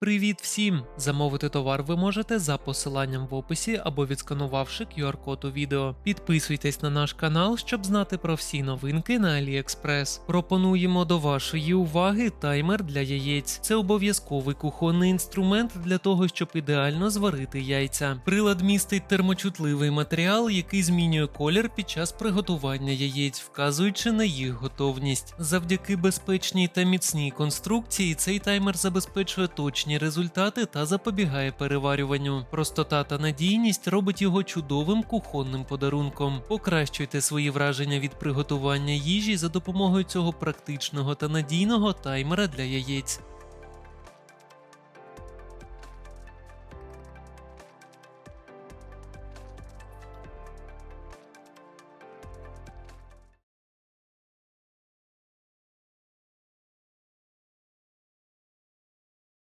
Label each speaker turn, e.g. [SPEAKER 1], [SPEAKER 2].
[SPEAKER 1] Привіт всім! Замовити товар ви можете за посиланням в описі або відсканувавши QR-код у відео. Підписуйтесь на наш канал, щоб знати про всі новинки на AliExpress. Пропонуємо до вашої уваги таймер для яєць. Це обов'язковий кухонний інструмент для того, щоб ідеально зварити яйця. Прилад містить термочутливий матеріал, який змінює колір під час приготування яєць, вказуючи на їх готовність. Завдяки безпечній та міцній конструкції цей таймер забезпечує точні результати та запобігає переварюванню. Простота та надійність робить його чудовим кухонним подарунком. Покращуйте свої враження від приготування їжі за допомогою цього практичного та надійного таймера для яєць.